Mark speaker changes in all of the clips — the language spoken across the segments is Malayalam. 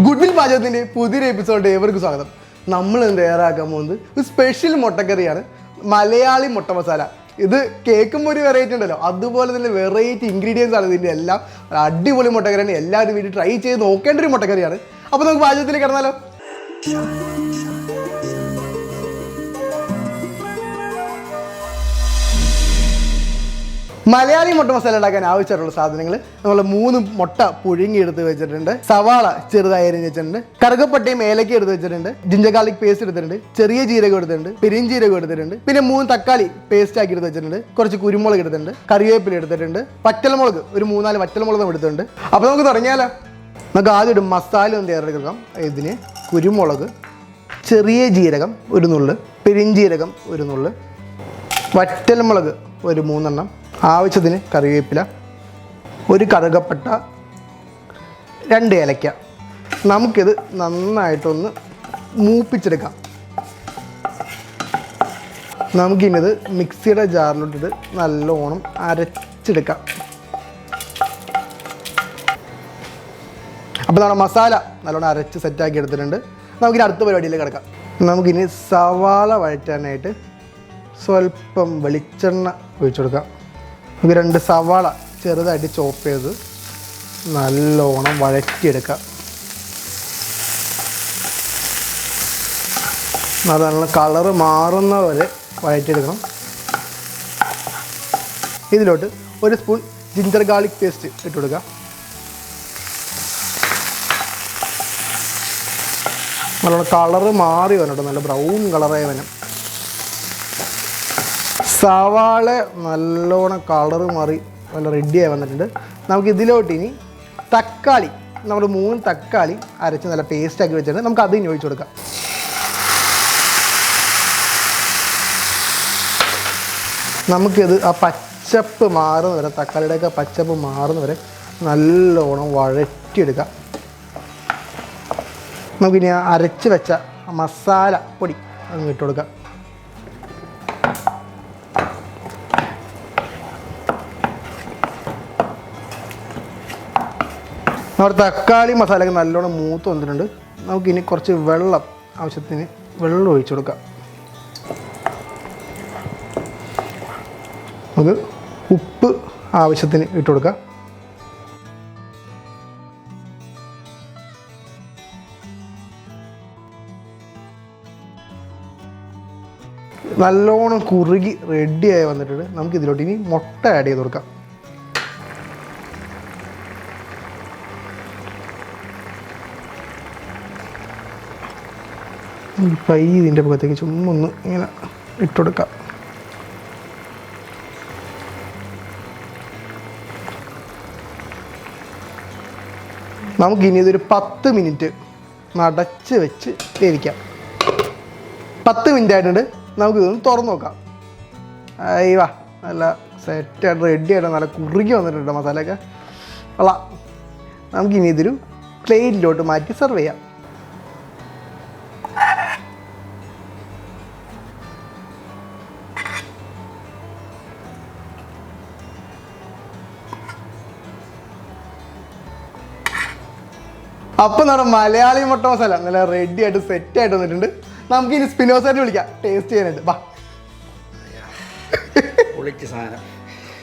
Speaker 1: ഗുഡ് വിൽ പാചകത്തിന്റെ പുതിയൊരു എപ്പിസോഡ് ഏവർക്കും സ്വാഗതം. നമ്മൾ തയ്യാറാക്കാൻ പോകുന്നത് ഒരു സ്പെഷ്യൽ മുട്ടക്കറിയാണ്. മലയാളി മുട്ട മസാല. ഇത് കേൾക്കുമ്പോൾ ഒരു വെറൈറ്റി ഉണ്ടല്ലോ. അതുപോലെ തന്നെ വെറൈറ്റി ഇൻഗ്രീഡിയൻസ് ആണ് ഇതിന്റെ എല്ലാം. അടിപൊളി മുട്ടക്കറിയാണ്. എല്ലാവരും വീട്ടിൽ ട്രൈ ചെയ്ത് നോക്കേണ്ട ഒരു മുട്ടക്കറിയാണ്. അപ്പോൾ നമുക്ക് പാചകത്തിൽ കിടന്നാലോ. മലയാളി മുട്ട മസാല ഉണ്ടാക്കാൻ ആവശ്യമായിട്ടുള്ള സാധനങ്ങൾ നമ്മൾ മൂന്ന് മുട്ട പുഴുങ്ങി എടുത്ത് വെച്ചിട്ടുണ്ട്. സവാള ചെറുതായി അരിഞ്ഞ് വെച്ചിട്ടുണ്ട്. കറുകപ്പട്ടയും ഏലക്ക എടുത്ത് വെച്ചിട്ടുണ്ട്. ജിഞ്ചർ ഗാർലിക് പേസ്റ്റ് എടുത്തിട്ടുണ്ട്. ചെറിയ ജീരകം എടുത്തിട്ടുണ്ട്. പെരിഞ്ചീരകം എടുത്തിട്ടുണ്ട്. പിന്നെ മൂന്ന് തക്കാളി പേസ്റ്റ് ആക്കി എടുത്ത് വെച്ചിട്ടുണ്ട്. കുറച്ച് കുരുമുളക് എടുത്തിട്ടുണ്ട്. കറിവേപ്പില എടുത്തിട്ടുണ്ട്. വറ്റൽമുളക് ഒരു മൂന്നാൽ വറ്റൽമുളകും എടുത്തിട്ടുണ്ട്. അപ്പോൾ നമുക്ക് തുടങ്ങിയാലോ? നമുക്ക് ആദ്യം ഒരു മസാല ഒന്ന് തയ്യാറെടുക്കാം. ഇതിന് കുരുമുളക് ചെറിയ ജീരകം ഒരു നുള്ള് പെരിഞ്ചീരകം ഒരു നുള്ള് വറ്റൽമുളക് ഒരു മൂന്നെണ്ണം ആവശ്യത്തിന് കറിവേപ്പില ഒരു കറുകപ്പട്ട രണ്ട് ഏലക്ക. നമുക്കിത് നന്നായിട്ടൊന്ന് മൂപ്പിച്ചെടുക്കാം. നമുക്കിനിത് മിക്സിയുടെ ജാറിലോട്ടിട്ട് നല്ലോണം അരച്ചെടുക്കാം. അപ്പോൾ നമ്മുടെ മസാല നല്ലോണം അരച്ച് സെറ്റാക്കി എടുത്തിട്ടുണ്ട്. നമുക്കിനി അടുത്ത പരിപാടിയിൽ കിടക്കാം. നമുക്കിനി സവാള വഴറ്റാനായിട്ട് സ്വല്പം വെളിച്ചെണ്ണ ഒഴിച്ചു കൊടുക്കാം നമുക്ക് രണ്ട് സവാള ചെറുതായിട്ട് ചോപ്പ് ചെയ്ത് നല്ലോണം വഴറ്റിയെടുക്കാം അത് നല്ല കളറ് മാറുന്ന വരെ വഴറ്റിയെടുക്കണം. ഇതിലോട്ട് ഒരു സ്പൂൺ ജിഞ്ചർ ഗാർലിക് പേസ്റ്റ് ഇട്ട് കൊടുക്കുക. നല്ല കളറ് മാറി വരണം നല്ല ബ്രൗൺ കളറായി വരണം. സവാള നല്ലോണം കളർ മാറി നല്ല റെഡിയായി വന്നിട്ടുണ്ട്. നമുക്ക് ഇതിലോട്ട് ഇനി തക്കാളി നമ്മൾ മൂന്ന് തക്കാളി അരച്ച് നല്ല പേസ്റ്റ് ആക്കി വെച്ചിട്ടുണ്ട്. നമുക്ക് അത് ഇനി ഒഴിച്ചു കൊടുക്കാം. നമുക്കിത് ആ പച്ചപ്പ് മാറുന്ന വരെ തക്കാളിയുടെയൊക്കെ പച്ചപ്പ് മാറുന്ന വരെ നല്ലോണം വഴറ്റിയെടുക്കാം. നമുക്കിനി അരച്ച് വെച്ച മസാല പൊടി അങ്ങ് ഇട്ട് കൊടുക്കാം. നമ്മുടെ തക്കാളി മസാലയൊക്കെ നല്ലോണം മൂത്ത് വന്നിട്ടുണ്ട്. നമുക്കിനി കുറച്ച് വെള്ളം ആവശ്യത്തിന് വെള്ളം ഒഴിച്ചു കൊടുക്കാം. നമുക്ക് ഉപ്പ് ആവശ്യത്തിന് ഇട്ട് കൊടുക്കാം. നല്ലോണം കുറുകി റെഡിയായി വന്നിട്ടുണ്ട്. നമുക്ക് ഇതിലോട്ട് ഇനി മുട്ട ആഡ് ചെയ്ത് കൊടുക്കാം. ഈ പൈ ഇതിന്റെ ഭാഗത്തേക്ക് ചുമ്മാ ഒന്ന് ഇങ്ങനെ ഇട്ട് കൊടുക്കാം നമുക്കിനി ഇതൊരു പത്ത് മിനിറ്റ് നടച്ച് വെച്ച് വേവിക്കാം. പത്ത് മിനിറ്റ് ആയിട്ടുണ്ട്. നമുക്കിതൊന്ന് തുറന്നു തുറന്ന് നോക്കാം അയ്യവാ നല്ല സെറ്റായിട്ട് റെഡി ആയിട്ട് നല്ല കുറുകി വന്നിട്ടുണ്ട് മസാലയൊക്കെ. കൊള്ളാം. നമുക്കിനി ഇതൊരു പ്ലേറ്റിലോട്ട് മാറ്റി സെർവ് ചെയ്യാം. അപ്പം നമ്മുടെ മലയാളി മുട്ട മസാല നല്ല റെഡി ആയിട്ട് സെറ്റ് ആയിട്ട് വന്നിട്ടുണ്ട്. നമുക്ക് ഇനി സ്പിനോസായിട്ട് വിളിക്കാം. ടേസ്റ്റ് ചെയ്യാനായിട്ട്. വാ.
Speaker 2: പൊളിച്ച സാധനം.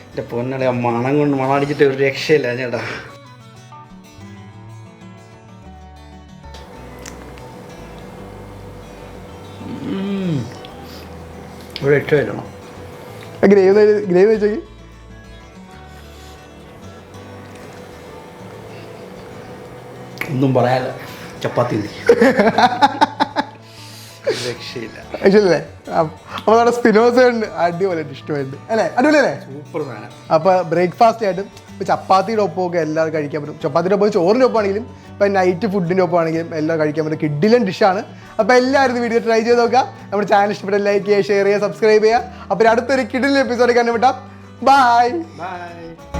Speaker 2: എന്റെ പൊന്നടെ മണം കൊണ്ട് മണടിച്ചിട്ട് ഒരു രക്ഷയില്ല ചേട്ടാ. ഒരു രക്ഷയില്ലണം
Speaker 1: ഗ്രേവ് ഗ്രേവ് വെച്ചോക്കി.
Speaker 2: ഒന്നും പറയാല്ല ചപ്പാത്തി രക്ഷയില്ല.
Speaker 1: അപ്പോൾ നമ്മുടെ സ്പിനോസ ഉണ്ട് അടിപൊളിയായിട്ട് ഇഷ്ടമായിട്ട് അല്ലേ? അടിപൊളി അല്ലേ
Speaker 2: സൂപ്പർ സാധനം
Speaker 1: അപ്പോൾ ബ്രേക്ക്ഫാസ്റ്റ് ആയിട്ടും ഇപ്പോൾ ചപ്പാത്തിയുടെ ഒപ്പമൊക്കെ എല്ലാവരും കഴിക്കാൻ പറ്റും. ചപ്പാത്തിയുടെ ഒപ്പം ചോറിന്റെ ഒപ്പമാണെങ്കിലും ഇപ്പം നൈറ്റ് ഫുഡിന്റെ ഒപ്പമാണെങ്കിലും എല്ലാം കഴിക്കാൻ പറ്റും. കിഡിലൻ ഡിഷാണ് അപ്പോൾ എല്ലാവരും ഇത് വീഡിയോ ട്രൈ ചെയ്ത് നോക്കുക. നമ്മുടെ ചാനൽ ഇഷ്ടപ്പെട്ട ലൈക്ക് ചെയ്യുക ഷെയർ ചെയ്യുക സബ്സ്ക്രൈബ് ചെയ്യുക. അപ്പോൾ അടുത്തൊരു കിഡിലൻ എപ്പിസോഡ് കണ്ടുപിട്ടാം ബൈ
Speaker 2: ബൈ